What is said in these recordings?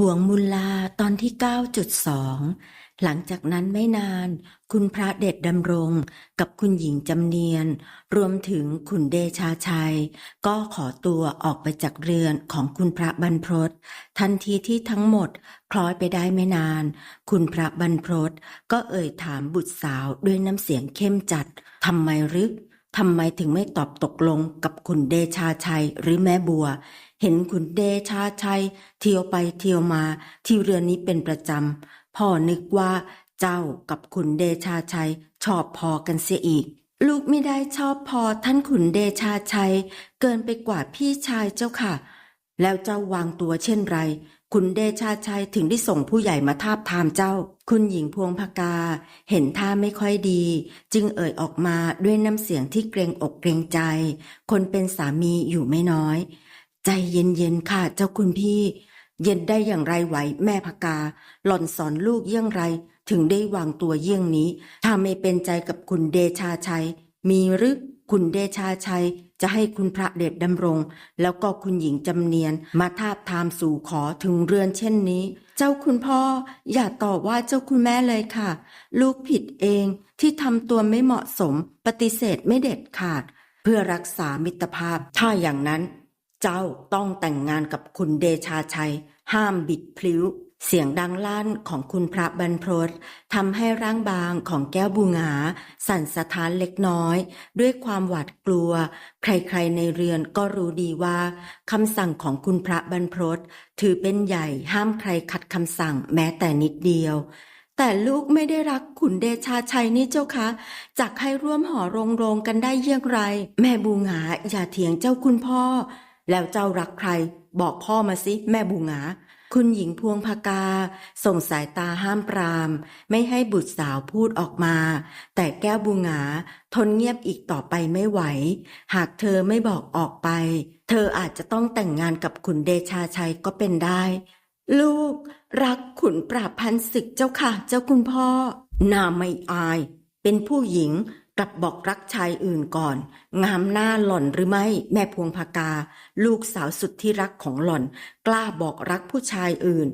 บวงมุลลาตอนที่ 9.2 หลังจากนั้นไม่นาน คุณพระเดชดำรงกับคุณหญิงจำเนียน รวมถึงคุณเดชาชัย ก็ขอตัวออกไปจากเรือนของคุณพระบรรพตทันทีที่ทั้งหมดคล้อยไปได้ไม่นาน คุณพระบรรพตก็เอ่ยถามบุตรสาวด้วยน้ำเสียงเข้มจัดทำไมรือ ทำไมถึงไม่ตอบตกลงกับคุณเดชาชัยหรือแม่บัว เห็นคุณเดชาชัย เที่ยวไปเที่ยวมาที่เรือนนี้เป็นประจำพ่อนึกว่าเจ้ากับคุณเดชาชัย ชอบพอกันเสียอีก ลูกไม่ได้ชอบพอท่านขุนเดชาชัย เกินไปกว่าพี่ชายเจ้าค่ะ แล้วเจ้าวางตัวเช่นไร คุณเดชาชัยถึงได้ส่งผู้ใหญ่มาทาบทามเจ้า คุณหญิงพวงพกา เห็นท่าไม่ค่อยดี จึงเอ่ยออกมาด้วยน้ำเสียงที่เกรงอกเกรงใจ คนเป็นสามีอยู่ไม่น้อย ใจเย็นๆค่ะเจ้าคุณพี่ เย็นได้อย่างไรไหวแม่พกา หล่อนสอนลูกเยี่ยงไร ถึงได้วางตัวเยี่ยงนี้ถ้าไม่เป็นใจกับคุณเดชาชัย มีหรือคุณเดชาชัย จะให้คุณพระเดชดำรง แล้วก็คุณหญิงจำเนียนมาทาบทามสู่ขอถึงเรือนเช่นนี้ เจ้าคุณพ่ออย่าต่อว่าเจ้าคุณแม่เลยค่ะ ลูกผิดเองที่ทำตัวไม่เหมาะสม ปฏิเสธไม่เด็ดขาด เพื่อรักษามิตรภาพ ถ้าอย่างนั้น เจ้าต้องแต่งงานกับคุณเดชาชัย ห้ามบิดพลิ้ว เสียงดังลั่นของคุณพระบรรพตทำให้ร่างบางของแก้วบูงา สั่นสะท้านเล็กน้อย ด้วยความหวาดกลัว ใครๆในเรือนก็รู้ดีว่าคำสั่งของคุณพระบรรพตถือเป็นใหญ่ห้ามใครขัดคำสั่งแม้แต่นิดเดียว แต่ลูกไม่ได้รักขุนเดชาชัยนี่เจ้าคะจักให้ร่วมหอรงโรงกันได้เยี่ยงไร แม่บูงาอย่าเถียงเจ้าคุณพ่อ แล้วเจ้ารักใคร บอกพ่อมาสิแม่บูงา คุณหญิงพวงพากา ส่งสายตาห้ามปราม ไม่ให้บุตรสาวพูดออกมา แต่แก้วบูงาทนเงียบอีกต่อไปไม่ไหว หากเธอไม่บอกออกไป เธออาจจะต้องแต่งงานกับขุนเดชาชัยก็เป็นได้ ลูก รักขุนปราบพันศึกเจ้าค่ะ เจ้าคุณพ่อน่าไม่อาย เป็นผู้หญิง กลับบอกรักชายอื่นก่อน งามหน้าหล่อนหรือไม่แม่พวงพากา ลูกสาวสุดที่รักของหล่อน กล้าบอกรักผู้ชายอื่น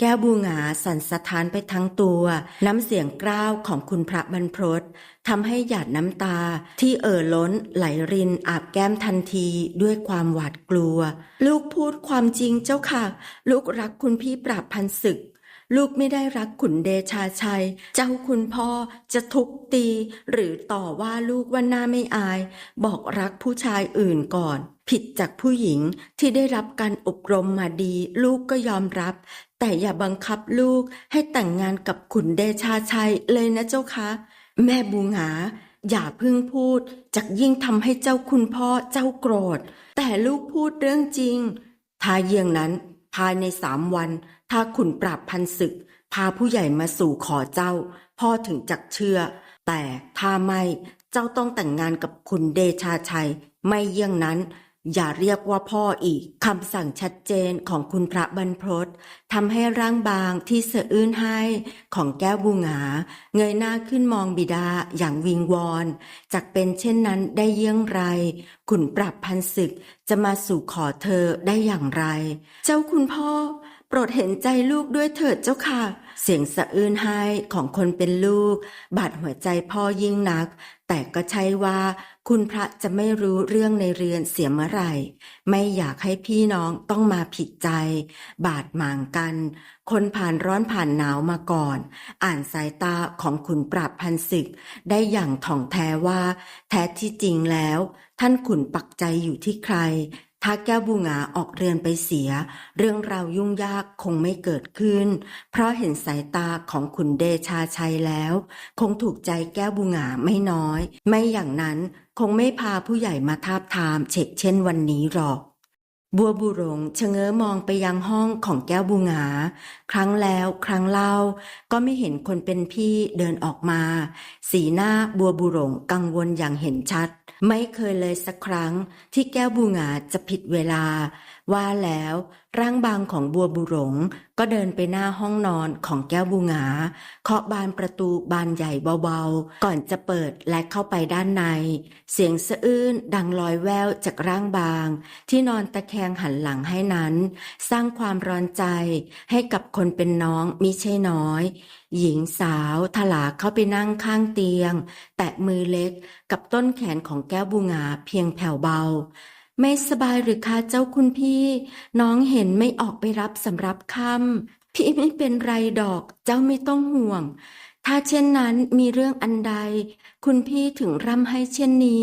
แก้วบูงาสั่นสะท้านไปทั้งตัว น้ำเสียงกล้าวของคุณพระบรรพตทำให้หยาดน้ำตาที่เอ่อล้นไหลรินอาบแก้มทันทีด้วยความหวาดกลัว ลูกพูดความจริงเจ้าค่ะ ลูกรักคุณพี่ปราบพันศึก ลูกไม่ได้รักขุนเดชาชัย เจ้าคุณพ่อจะทุบตี หรือต่อว่าลูกว่าหน้าไม่อาย บอกรักผู้ชายอื่นก่อน ผิดจากผู้หญิงที่ได้รับการอบรมมาดี ลูกก็ยอมรับ แต่อย่าบังคับลูกให้แต่งงานกับขุนเดชาชัยเลยนะเจ้าคะ แม่บูงาอย่าพึ่งพูดจักยิ่งทำให้เจ้าคุณพ่อเจ้าโกรธ แต่ลูกพูดเรื่องจริงถ้าเยี่ยงนั้น ภายในสามวัน ถ้าขุนปราบพันศึก พาผู้ใหญ่มาสู่ขอเจ้า พ่อถึงจักเชื่อ แต่ถ้าไม่ เจ้าต้องแต่งงานกับคุณเดชาชัย ไม่เยี่ยงนั้น อย่าเรียกว่าพ่ออีกคำสั่งชัดเจนของคุณพระบรรพตทำให้ร่างบางที่สะอื้นให้ของแก้วบูงา เงยหน้าขึ้นมองบิดาอย่างวิงวอนจากเป็นเช่นนั้นได้เยี่ยงไร ขุนปรับพันศึกจะมาสู่ขอเธอได้อย่างไร เจ้าคุณพ่อ โปรดเห็นใจลูกด้วยเถิดเจ้าค่ะ เสียงสะอื้นให้ของคนเป็นลูก บาดหัวใจพ่อยิ่งนัก แต่ก็ใช่ว่า คุณพระจะไม่รู้เรื่องในเรือนเสียเมื่อไหร่ ไม่อยากให้พี่น้องต้องมาผิดใจ บาดหมางกัน คนผ่านร้อนผ่านหนาวมาก่อน อ่านสายตาของขุนปราบพันศึก ได้อย่างถ่องแท้ว่า แท้ที่จริงแล้ว ท่านขุนปักใจอยู่ที่ใคร ถ้าแก้วบูงาออกเรือนไปเสีย เรื่องราวยุ่งยากคงไม่เกิดขึ้น เพราะเห็นสายตาของขุนเดชาชัยแล้ว คงถูกใจแก้วบูงาไม่น้อย ไม่อย่างนั้นคงไม่พาผู้ใหญ่มาทาบทามเฉกเช่นวันนี้หรอก บัวบุรงชะเง้อมองไปยังห้องของแก้วบูงา ครั้งแล้วครั้งเล่า ก็ไม่เห็นคนเป็นพี่เดินออกมา สีหน้าบัวบุรงกังวลอย่างเห็นชัด ไม่เคยเลยสักครั้งที่แก้วบูงาจะผิดเวลา ว่าแล้วร่างบางของบัวบุหลงก็เดินไปหน้าห้องนอนของแก้วบูงาเคาะบานประตูบานใหญ่เบาๆ ก่อนจะเปิดและเข้าไปด้านใน เสียงสะอื้นดังลอยแววจากร่างบาง ที่นอนตะแคงหันหลังให้นั้น สร้างความร้อนใจให้กับคนเป็นน้องมิใช่น้อย หญิงสาวถลาเข้าไปนั่งข้างเตียง แตะมือเล็กกับต้นแขนของแก้วบูงาเพียงแผ่วเบา ไม่สบายหรือคะเจ้าคุณพี่ น้องเห็นไม่ออกไปรับสำรับค่ำพี่ไม่เป็นไรดอก เจ้าไม่ต้องห่วง ถ้าเช่นนั้นมีเรื่องอันใด คุณพี่ถึงร่ำให้เช่นนี้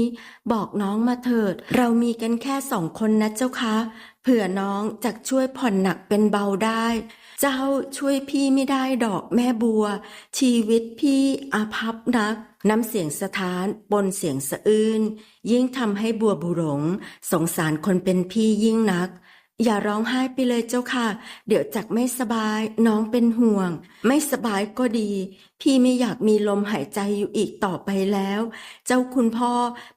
บอกน้องมาเถิด เรามีกันแค่สองคนนะเจ้าคะ เผื่อน้องจะช่วยผ่อนหนักเป็นเบาได้ เจ้าช่วยพี่ไม่ได้ดอกแม่บัว ชีวิตพี่อาภัพนัก น้ำเสียงสะท้านปนเสียงสะอื้นยิ่งทำให้บัวบุหลง สงสารคนเป็นพี่ยิ่งนัก อย่าร้องไห้ไปเลยเจ้าค่ะ เดี๋ยวจักไม่สบายน้องเป็นห่วง ไม่สบายก็ดี พี่ไม่อยากมีลมหายใจอยู่อีกต่อไปแล้ว เจ้าคุณพ่อ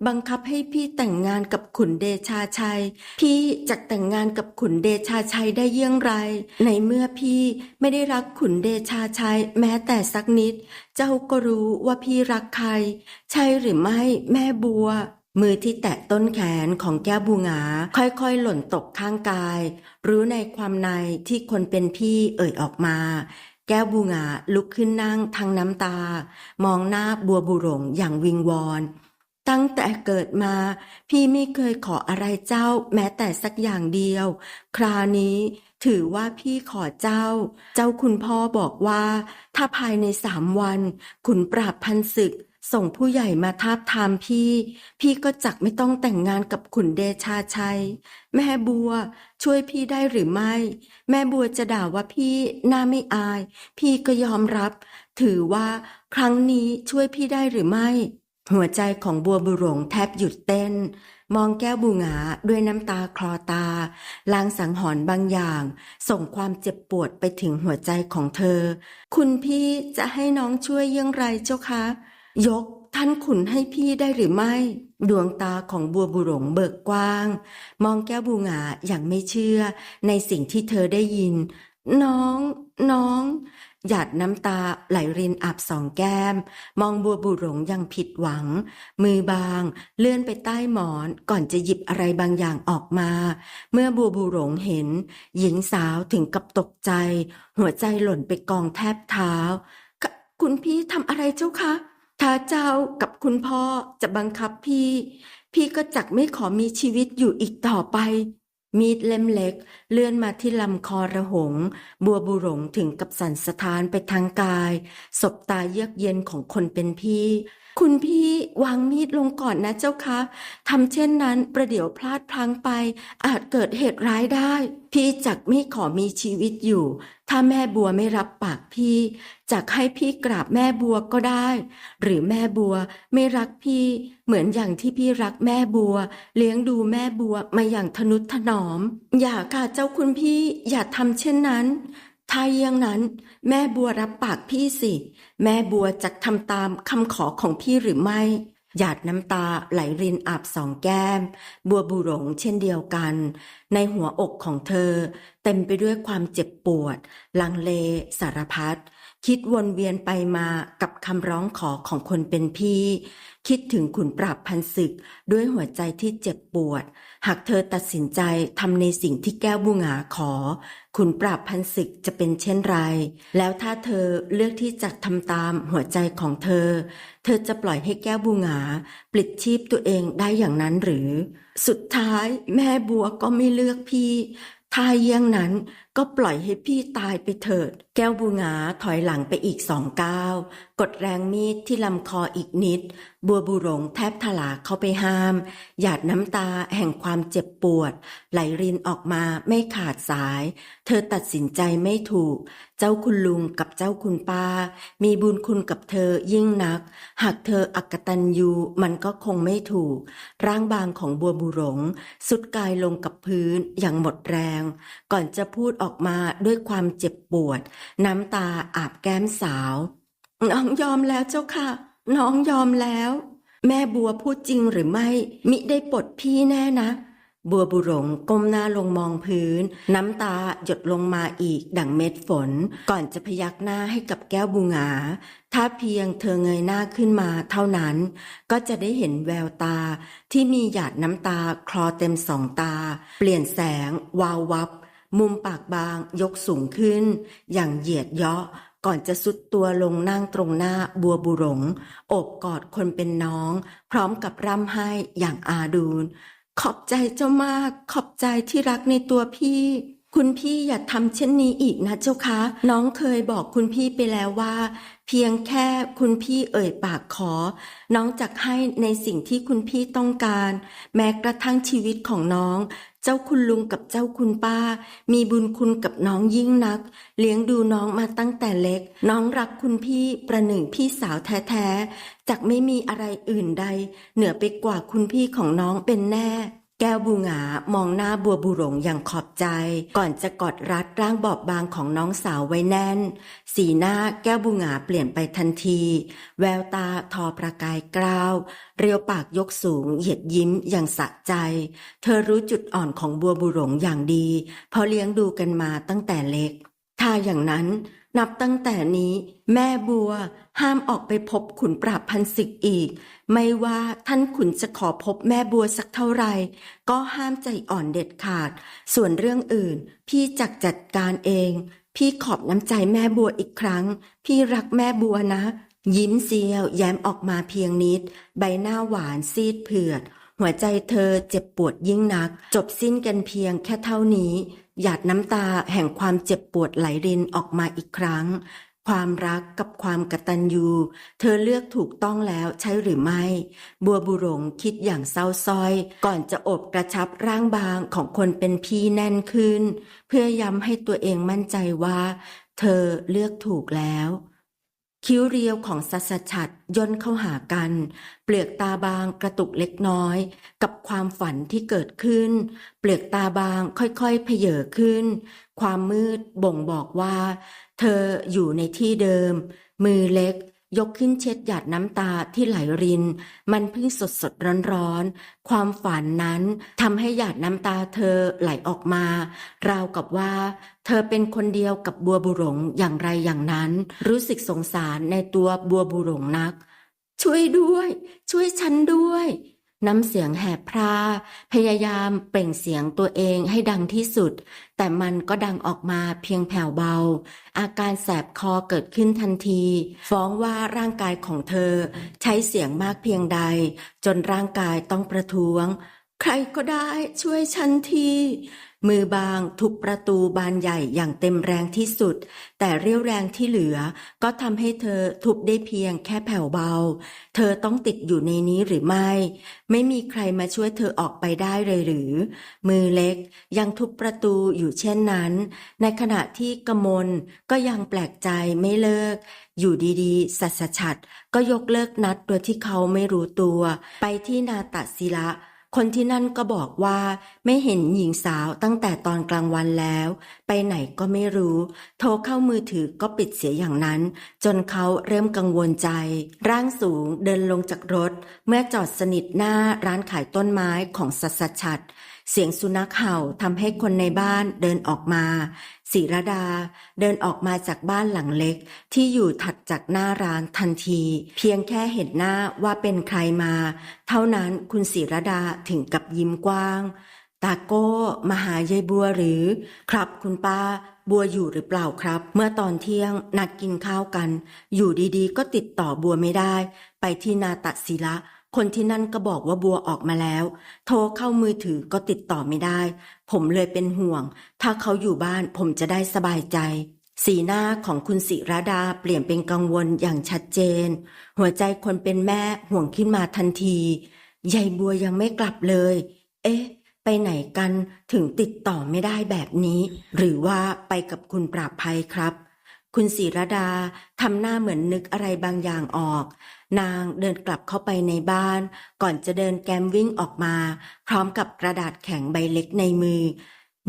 บังคับให้พี่แต่งงานกับขุนเดชาชัย พี่จะแต่งงานกับขุนเดชาชัยได้เยี่ยงไร ในเมื่อพี่ไม่ได้รักขุนเดชาชัยแม้แต่สักนิด เจ้าก็รู้ว่าพี่รักใคร ใช่หรือไม่แม่บัว มือที่แตะต้นแขนของแก้วบูงา ค่อยๆ หล่นตกข้างกาย รู้ในความในที่คนเป็นพี่เอ่ยออกมา แก้วบูงาลุกขึ้นนั่งทั้งน้ำตา มองหน้าบัวบุหลงอย่างวิงวอน ตั้งแต่เกิดมา พี่ไม่เคยขออะไรเจ้าแม้แต่สักอย่างเดียว คราวนี้ถือว่าพี่ขอเจ้า เจ้าคุณพ่อบอกว่า ถ้าภายในสามวัน ขุนปราบพันศึก ส่งผู้ใหญ่มาทาบทามพี่ พี่ก็จักไม่ต้องแต่งงานกับขุนเดชาชัย แม่บัว ช่วยพี่ได้หรือไม่ แม่บัวจะด่าว่าพี่หน้าไม่อาย พี่ก็ยอมรับ ถือว่าครั้งนี้ช่วยพี่ได้หรือไม่ หัวใจของบัวบุหลงแทบหยุดเต้น มองแก้วบูงาด้วยน้ำตาคลอตา ลางสังหรณ์บางอย่าง ส่งความเจ็บปวดไปถึงหัวใจของเธอ คุณพี่จะให้น้องช่วยยังไรเจ้าคะ ยกท่านขุนให้พี่ได้หรือไม่ ดวงตาของบัวบุหลงเบิกกว้าง มองแก้วบูหงาอย่างไม่เชื่อ ในสิ่งที่เธอได้ยิน น้อง น้อง หยาดน้ำตาไหลรินอาบสองแก้ม มองบัวบุหลงยังผิดหวัง มือบางเลื่อนไปใต้หมอนก่อนจะหยิบอะไรบางอย่างออกมา เมื่อบัวบุหลงเห็น หญิงสาวถึงกับตกใจ หัวใจหล่นไปกองแทบเท้าคคุณพี่ทำอะไรเจ้าคะ ถ้าเจ้ากับคุณพ่อจะบังคับพี่ พี่ก็จักไม่ขอมีชีวิตอยู่อีกต่อไป มีดเล่มเล็ก เลื่อนมาที่ลำคอระหง บัวบุหลงถึงกับสั่นสะท้านไปทางกาย สบตาเยือกเย็นของคนเป็นพี่ คุณพี่วางมีดลงก่อนนะเจ้าคะทำเช่นนั้นประเดี๋ยวพลาดพลั้งไป อาจเกิดเหตุร้ายได้ พี่จักไม่ขอมีชีวิตอยู่ ถ้าแม่บัวไม่รับปากพี่จักให้พี่กราบแม่บัวก็ได้ หรือแม่บัวไม่รักพี่ เหมือนอย่างที่พี่รักแม่บัว เลี้ยงดูแม่บัวมาอย่างทนุถนอม อย่าค่ะเจ้าคุณพี่อย่าทำเช่นนั้น ถ้าอย่างนั้น แม่บัวรับปากพี่สิ แม่บัวจะทำตามคำขอของพี่หรือไม่ หยาดน้ำตาไหลรินอาบสองแก้ม บัวบุหลงเช่นเดียวกัน ในหัวอกของเธอ เต็มไปด้วยความเจ็บปวด ลังเล สารพัดคิดวนเวียนไปมากับคำร้องขอของคนเป็นพี่ คิดถึงขุนปราบพันศึกด้วยหัวใจที่เจ็บปวด หากเธอตัดสินใจทำในสิ่งที่แก้วบุงาขอ ขุนปราบพันศึกจะเป็นเช่นไร แล้วถ้าเธอเลือกที่จะทำตามหัวใจของเธอ เธอจะปล่อยให้แก้วบุงาปลิดชีพตัวเองได้อย่างนั้นหรือ สุดท้ายแม่บัวก็ไม่เลือกพี่ถ้าเยี่ยงนั้นก็ปล่อยให้พี่ตายไปเถิด แก้วบูงาถอยหลังไปอีกสองก้าว กดแรงมีดที่ลำคออีกนิดบัวบุหลงแทบถลาเข้าไปห้าม หยาดน้ำตาแห่งความเจ็บปวด ไหลรินออกมาไม่ขาดสาย เธอตัดสินใจไม่ถูก เจ้าคุณลุงกับเจ้าคุณป้า มีบุญคุณกับเธอยิ่งนัก หากเธออักตันยูมันก็คงไม่ถูก ร่างบางของบัวบุหลงสุดกายลงกับพื้นอย่างหมดแรง ก่อนจะพูดออกมาด้วยความเจ็บปวด น้ำตาอาบแก้มสาวน้องยอมแล้วเจ้าค่ะ น้องยอมแล้ว แม่บัวพูดจริงหรือไม่ มิได้ปลดพี่แน่นะ บัวบุหลงก้มหน้าลงมองพื้น น้ำตาหยดลงมาอีกดังเม็ดฝน ก่อนจะพยักหน้าให้กับแก้วบุงา ถ้าเพียงเธอเงยหน้าขึ้นมาเท่านั้น ก็จะได้เห็นแววตาที่มีหยาดน้ำตาคลอเต็มสองตา เปลี่ยนแสง วาววับมุมปากบางยกสูงขึ้น อย่างเหยียดเยาะ ก่อนจะสุดตัวลงนั่งตรงหน้าบัวบุหลงโอบกอดคนเป็นน้อง พร้อมกับร่ำไห้อย่างอาดูลขอบใจเจ้ามาก ขอบใจที่รักในตัวพี่ คุณพี่อย่าทำเช่นนี้อีกนะเจ้าคะ น้องเคยบอกคุณพี่ไปแล้วว่า เพียงแค่คุณพี่เอ่ยปากขอ น้องจักให้ในสิ่งที่คุณพี่ต้องการ แม้กระทั่งชีวิตของน้อง จ้าคุณลุงกับเจ้าคุณป้า มีบุญคุณกับน้องยิ่งนัก เลี้ยงดูน้องมาตั้งแต่เล็ก น้องรักคุณพี่ประหนึ่งพี่สาวแท้ๆจากไม่มีอะไรอื่นใด เหนือไปกว่าคุณพี่ของน้องเป็นแน่ แก้วบูหงามองหน้าบัวบุหลงอย่างขอบใจ ก่อนจะกอดรัดร่างบอบบางของน้องสาวไว้แน่น สีหน้าแก้วบูหงาเปลี่ยนไปทันที แววตาทอประกายกล้าว เรียวปากยกสูงเหยียดยิ้มอย่างสะใจ เธอรู้จุดอ่อนของบัวบุหลงอย่างดี เพราะเลี้ยงดูกันมาตั้งแต่เล็กถ้าอย่างนั้น นับตั้งแต่นี้ แม่บัวห้ามออกไปพบขุนปราบพันสิกอีก ไม่ว่าท่านขุนจะขอพบแม่บัวสักเท่าไหร่ก็ห้ามใจอ่อนเด็ดขาด ส่วนเรื่องอื่น พี่จักจัดการเอง พี่ขอบน้ำใจแม่บัวอีกครั้ง พี่รักแม่บัวนะ ยิ้มเซียวแย้มออกมาเพียงนิด ใบหน้าหวานซีดเผือดหัวใจเธอเจ็บปวดยิ่งนัก จบสิ้นกันเพียงแค่เท่านี้ หยาดน้ำตาแห่งความเจ็บปวดไหลรินออกมาอีกครั้ง ความรักกับความกตัญญูเธอเลือกถูกต้องแล้วใช่หรือไม่ บัวบุรงคิดอย่างเศร้าซ้อย ก่อนจะอบกระชับร่างบางของคนเป็นพี่แน่นขึ้น เพื่อย้ำให้ตัวเองมั่นใจว่า เธอเลือกถูกแล้ว คิ้วเรียวของสัสชัดย่นเข้าหากัน เปลือกตาบางกระตุกเล็กน้อย กับความฝันที่เกิดขึ้น เปลือกตาบางค่อยๆเพเยอขึ้น ความมืดบ่งบอกว่า เธออยู่ในที่เดิม มือเล็ก ยกขึ้นเช็ดหยาดน้ำตาที่ไหลริน มันเพิ่งสดสดร้อนร้อนๆความฝันนั้นทำให้หยาดน้ำตาเธอไหลออกมา ราวกับว่า เธอเป็นคนเดียวกับบัวบุหลงอย่างไรอย่างนั้น รู้สึกสงสารในตัวบัวบุหลงนัก ช่วยด้วย ช่วยฉันด้วย น้ำเสียงแหบพร่าพยายามเปล่งเสียงตัวเองให้ดังที่สุด แต่มันก็ดังออกมาเพียงแผ่วเบา อาการแสบคอเกิดขึ้นทันที ฟ้องว่าร่างกายของเธอ ใช้เสียงมากเพียงใด จนร่างกายต้องประท้วง ใครก็ได้ช่วยฉันที มือบางทุบประตูบานใหญ่อย่างเต็มแรงที่สุด แต่เรี่ยวแรงที่เหลือก็ทำให้เธอทุบได้เพียงแค่แผ่วเบา เธอต้องติดอยู่ในนี้หรือไม่ ไม่มีใครมาช่วยเธอออกไปได้เลยหรือ มือเล็กยังทุบประตูอยู่เช่นนั้น ในขณะที่กมลก็ยังแปลกใจไม่เลิก อยู่ดีๆ สัสชัดก็ยกเลิกนัดโดยที่เขาไม่รู้ตัว ไปที่นาตศิละ คนที่นั่นก็บอกว่าไม่เห็นหญิงสาวตั้งแต่ตอนกลางวันแล้ว ไปไหนก็ไม่รู้ โทรเข้ามือถือก็ปิดเสียอย่างนั้น จนเขาเริ่มกังวลใจ ร่างสูงเดินลงจากรถ เมื่อจอดสนิทหน้าร้านขายต้นไม้ของสัสชัด เสียงสุนัขเห่าทำให้คนในบ้านเดินออกมาศิรดาเดินออกมาจากบ้านหลังเล็ก ที่อยู่ถัดจากหน้าร้านทันที เพียงแค่เห็นหน้าว่าเป็นใครมา เท่านั้นคุณศิรดาถึงกับยิ้มกว้าง ตาโก้มาหายายบัวหรือ ครับคุณป้าบัวอยู่หรือเปล่าครับ เมื่อตอนเที่ยงนัดกินข้าวกัน อยู่ดีๆ ก็ติดต่อบัวไม่ได้ ไปที่นาตศิละ คนที่นั่นก็บอกว่าบัวออกมาแล้ว โทรเข้ามือถือก็ติดต่อไม่ได้ ผมเลยเป็นห่วง ถ้าเขาอยู่บ้านผมจะได้สบายใจ สีหน้าของคุณศิรดาเปลี่ยนเป็นกังวลอย่างชัดเจน หัวใจคนเป็นแม่ห่วงขึ้นมาทันทียายบัวยังไม่กลับเลย เอ๊ะ ไปไหนกันถึงติดต่อไม่ได้แบบนี้ หรือว่าไปกับคุณปราบภัยครับ คุณศิรดาทำหน้าเหมือนนึกอะไรบางอย่างออก นางเดินกลับเข้าไปในบ้าน ก่อนจะเดินแกมวิ่งออกมา พร้อมกับกระดาษแข็งใบเล็กในมือ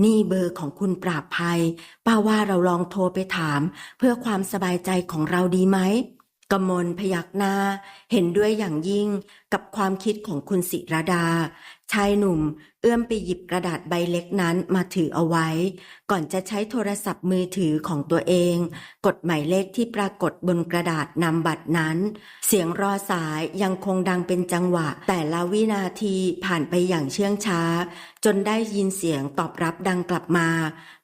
นี่เบอร์ของคุณปราบภัย ป้าว่าเราลองโทรไปถาม เพื่อความสบายใจของเราดีไหม กมลพยักหน้า เห็นด้วยอย่างยิ่งกับความคิดของคุณศิรดา ชายหนุ่มเอื้อมไปหยิบกระดาษใบเล็กนั้นมาถือเอาไว้ ก่อนจะใช้โทรศัพท์มือถือของตัวเอง กดหมายเลขที่ปรากฏบนกระดาษนำบัตรนั้น เสียงรอสายยังคงดังเป็นจังหวะ แต่ละวินาทีผ่านไปอย่างเชื่องช้า จนได้ยินเสียงตอบรับดังกลับมา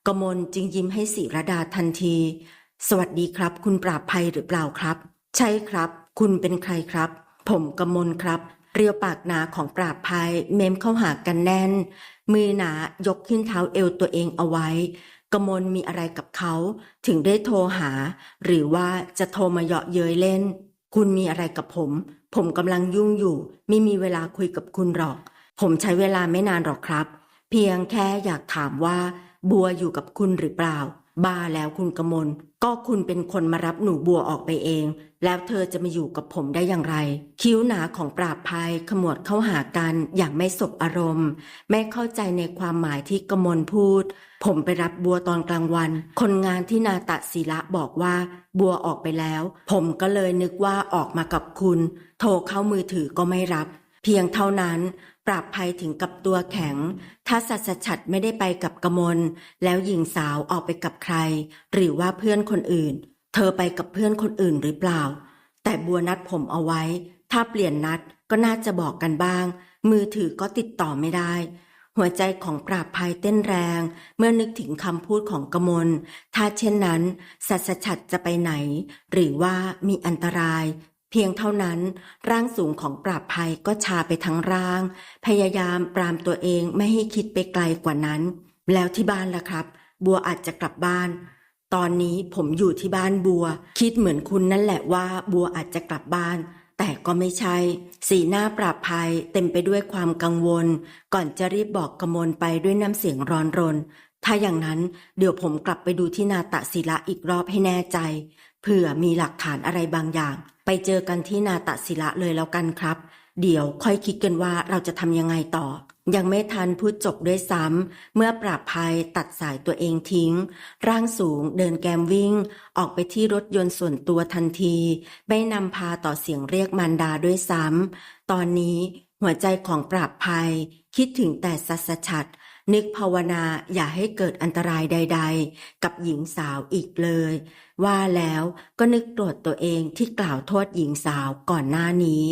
กมลจึงยิ้มให้ศิรดาทันที สวัสดีครับ คุณปราบภัยหรือเปล่าครับ ใช่ครับ คุณเป็นใครครับ ผมกมลครับ เรียวปากหนาของปราบภัยเมมเข้าหากันแน่น มือหนายกขึ้นเท้าเอวตัวเองเอาไว้กมลมีอะไรกับเขา ถึงได้โทรหา หรือว่าจะโทรมาเยาะเย้ยเล่น คุณมีอะไรกับผม ผมกำลังยุ่งอยู่ ไม่มีเวลาคุยกับคุณหรอก ผมใช้เวลาไม่นานหรอกครับ เพียงแค่อยากถามว่า บัวอยู่กับคุณหรือเปล่า บ้าแล้วคุณกมล ก็คุณเป็นคนมารับหนูบัวออกไปเอง แล้วเธอจะมาอยู่กับผมได้อย่างไร คิ้วหนาของปราบภัยขมวดเข้าหากันอย่างไม่สบอารมณ์ ไม่เข้าใจในความหมายที่กมลพูด ผมไปรับบัวตอนกลางวัน คนงานที่นาตะศิระบอกว่า บัวออกไปแล้ว ผมก็เลยนึกว่าออกมากับคุณ โทรเข้ามือถือก็ไม่รับ เพียงเท่านั้นปราบภัยถึงกับตัวแข็ง ถ้าสัสชัดไม่ได้ไปกับกมลแล้วหญิงสาวออกไปกับใคร หรือว่าเพื่อนคนอื่น เธอไปกับเพื่อนคนอื่นหรือเปล่า แต่บัวนัดผมเอาไว้ ถ้าเปลี่ยนนัดก็น่าจะบอกกันบ้าง มือถือก็ติดต่อไม่ได้ หัวใจของปราบภัยเต้นแรง เมื่อนึกถึงคำพูดของกมล ถ้าเช่นนั้น สัสชัดจะไปไหน หรือว่ามีอันตราย เพียงเท่านั้น ร่างสูงของปราบภัยก็ชาไปทั้งร่าง พยายามปรามตัวเองไม่ให้คิดไปไกลกว่านั้น แล้วที่บ้านล่ะครับ บัวอาจจะกลับบ้าน ตอนนี้ผมอยู่ที่บ้านบัว คิดเหมือนคุณนั่นแหละว่าบัวอาจจะกลับบ้าน แต่ก็ไม่ใช่ สีหน้าปราบภัยเต็มไปด้วยความกังวล ก่อนจะรีบบอกกมลไปด้วยน้ำเสียงร้อนรน ถ้าอย่างนั้นเดี๋ยวผมกลับไปดูที่นาตะศิละอีกรอบให้แน่ใจ เผื่อมีหลักฐานอะไรบางอย่าง ไปเจอกันที่นาตะศิละเลยแล้วกันครับ เดี๋ยวค่อยคิดกันว่าเราจะทำยังไงต่อ ยังไม่ทันพูดจบด้วยซ้ำ เมื่อปราบภัยตัดสายตัวเองทิ้ง ร่างสูงเดินแกมวิ่ง ออกไปที่รถยนต์ส่วนตัวทันที ไม่นำพาต่อเสียงเรียกมารดาด้วยซ้ำ ตอนนี้หัวใจของปราบภัย คิดถึงแต่สัสชัด นึกภาวนาอย่าให้เกิดอันตรายใด ๆ กับหญิงสาวอีกเลย ว่าแล้วก็นึกโกรธตัวเองที่กล่าวโทษหญิงสาวก่อนหน้านี้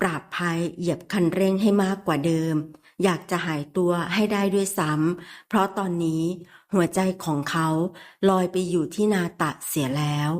ปราบภัยเหยียบคันเร่งให้มากกว่าเดิม อยากจะหายตัวให้ได้ด้วยซ้ำเพราะตอนนี้หัวใจของเขาลอยไปอยู่ที่นาตะเสียแล้ว